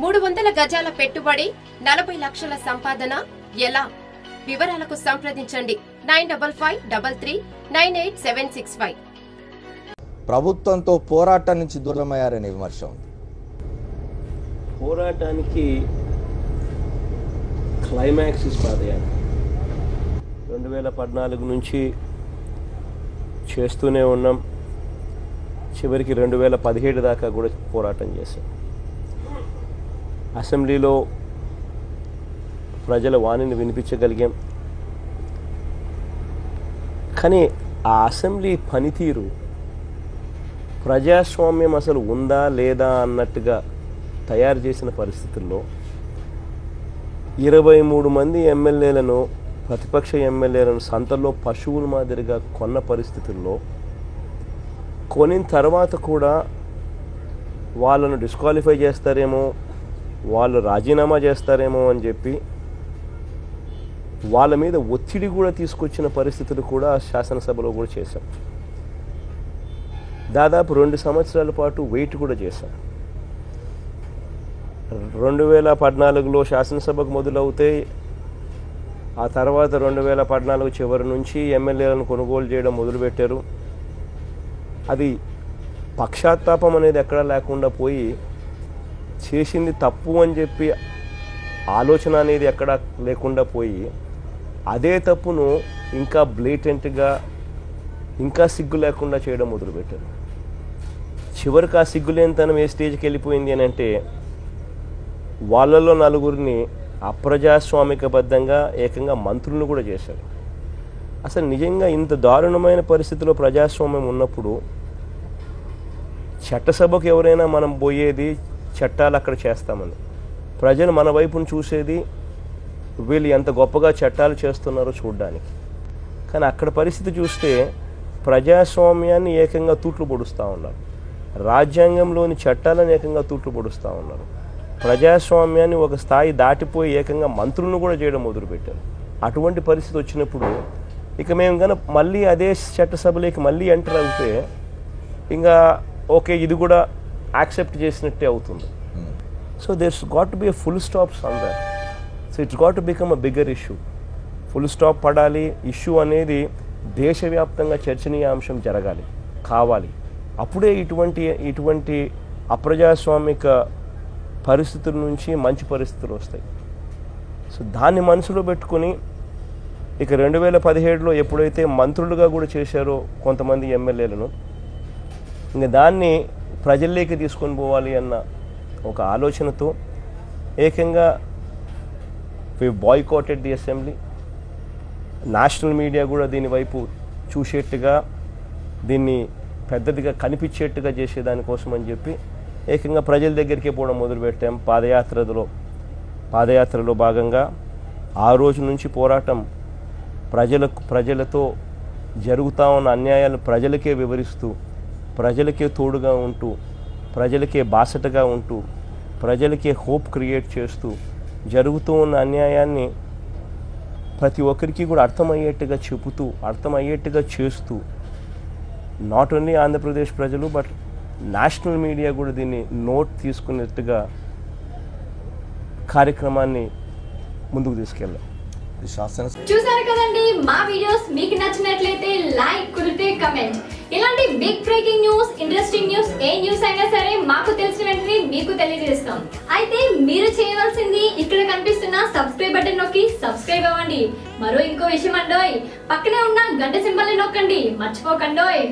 మూడు వందల గజాల పెట్టుబడి నలభై లక్షల సంపాదన. ఎలా? వివరాలకు సంప్రదించండి. Nine double five double three nine eight seven six five. ప్రభుత్వంతో పోరాటం నుంచి దూరమయ్యారనే విమర్శ. ఉంది పోరాటానికి క్లైమాక్సిస్ పాదయాత్ర రెండు వేల పద్నాలుగు నుంచి చేస్తూనే ఉన్నాం. చివరికి రెండు వేల పదిహేడు దాకా కూడా పోరాటం చేశాం. అసెంబ్లీలో ప్రజల వాణిని వినిపించగలిగాం. కానీ ఆ అసెంబ్లీ పనితీరు ప్రజాస్వామ్యం అసలు ఉందా లేదా అన్నట్టుగా తయారు చేసిన పరిస్థితుల్లో ఇరవై మూడు మంది ఎమ్మెల్యేలను ప్రతిపక్ష ఎమ్మెల్యేలను సంతలో పశువుల మాదిరిగా కొన్న పరిస్థితుల్లో కొనిన తర్వాత కూడా వాళ్ళను డిస్క్వాలిఫై చేస్తారేమో వాళ్ళు రాజీనామా చేస్తారేమో అని చెప్పి వాళ్ళ మీద ఒత్తిడి కూడా తీసుకొచ్చిన పరిస్థితులు కూడా శాసనసభలో కూడా చేశాం. దాదాపు రెండు సంవత్సరాల పాటు వెయిట్ కూడా చేశాం. రెండు వేల పద్నాలుగులో శాసనసభకు మొదలవుతే ఆ తర్వాత రెండు వేల పద్నాలుగు చివరి నుంచి ఎమ్మెల్యేలను కొనుగోలు చేయడం మొదలుపెట్టారు. అది పక్షాత్తాపం అనేది ఎక్కడా లేకుండా పోయి చేసింది తప్పు అని చెప్పి ఆలోచన అనేది ఎక్కడ లేకుండా పోయి అదే తప్పును ఇంకా బ్లేటెంట్గా ఇంకా సిగ్గు లేకుండా చేయడం మొదలుపెట్టారు. చివరికి ఆ సిగ్గులేనితనం ఏ స్టేజ్కి వెళ్ళిపోయింది అని అంటే వాళ్ళలో నలుగురిని అప్రజాస్వామికబద్ధంగా ఏకంగా మంత్రులను కూడా చేశారు. అసలు నిజంగా ఇంత దారుణమైన పరిస్థితిలో ప్రజాస్వామ్యం ఉన్నప్పుడు చట్టసభకు ఎవరైనా మనం పోయేది చట్టాలు అక్కడ చేస్తామని ప్రజలు మన వైపును చూసేది వీళ్ళు ఎంత గొప్పగా చట్టాలు చేస్తున్నారో చూడడానికి. కానీ అక్కడ పరిస్థితి చూస్తే ప్రజాస్వామ్యాన్ని ఏకంగా తూట్లు పొడుస్తూ ఉన్నారు. రాజ్యాంగంలోని చట్టాలను ఏకంగా తూట్లు పొడుస్తూ ఉన్నారు. ప్రజాస్వామ్యాన్ని ఒక స్థాయి దాటిపోయి ఏకంగా మంత్రులను కూడా చేయడం మొదలుపెట్టారు. అటువంటి పరిస్థితి వచ్చినప్పుడు ఇక మేము కనుక మళ్ళీ అదే చట్టసభలోకి మళ్ళీ ఎంటర్ అయితే ఇంకా ఓకే ఇది కూడా యాక్సెప్ట్ చేసినట్టే అవుతుంది. So there's got to be a full stop somewhere so it's got to become a bigger issue full stop పడాలి ఇష్యూ అనేది దేశవ్యాప్తంగా చర్చనీయాంశం జరగాలి కావాలి. అప్పుడే ఇటువంటి ఇటువంటి అప్రజాస్వామిక పరిస్థితుల నుంచి మంచి పరిస్థితులు వస్తాయి. సో దాన్ని మనసులో పెట్టుకొని ఇక రెండు వేల పదిహేడులో ఎప్పుడైతే మంత్రులుగా కూడా చేశారో కొంతమంది ఎమ్మెల్యేలను ఇంకా దాన్ని ప్రజల్లోకి తీసుకొని పోవాలి అన్న ఒక ఆలోచనతో ఏకంగా we boycotted the assembly national media కూడా దీని వైపు చూసేట్టుగా దీన్ని పెద్దదిగా కనిపించేట్టుగా చేసేదానికోసం అని చెప్పి ఏకంగా ప్రజల దగ్గరికి పోవడం మొదలుపెట్టాం. పాదయాత్రలో పాదయాత్రలో భాగంగా ఆ రోజు నుంచి పోరాటం ప్రజలకు ప్రజలతో జరుగుతా ఉన్న అన్యాయాలు ప్రజలకే వివరిస్తూ ప్రజలకే తోడుగా ఉంటూ ప్రజలకే బాసటగా ఉంటూ ప్రజలకే హోప్ క్రియేట్ చేస్తూ జరుగుతూ ఉన్న అన్యాయాన్ని ప్రతి ఒక్కరికి కూడా అర్థమయ్యేట్టుగా చెబుతూ అర్థమయ్యేట్టుగా చేస్తూ నాట్ ఓన్లీ ఆంధ్రప్రదేశ్ ప్రజలు బట్ నేషనల్ మీడియా కూడా దీన్ని నోట్ తీసుకున్నట్టుగా కార్యక్రమాన్ని ముందుకు తీసుకెళ్ళాం. శాసన చూసారు కదండి మా వీడియోస్ మీకు నచ్చినట్లయితే లైక్ కుదిరితే కమెంట్. ఇలాంటి big breaking news interesting news ఏ న్యూస్ అయినా సరే మాకు తెలిసిన వెంటనే మీకు తెలియజేస్తాం. అయితే మీరు చేయవలసింది ఇక్కడ కనిపిస్తున్న సబ్స్క్రైబ్ బటన్ నొక్కి సబ్స్క్రైబ్ అవ్వండి. మరో ఇంకో విషయం అండోయ్. పక్కనే ఉన్న గంట సింబల్ నొక్కండి. మర్చిపోకండోయ్.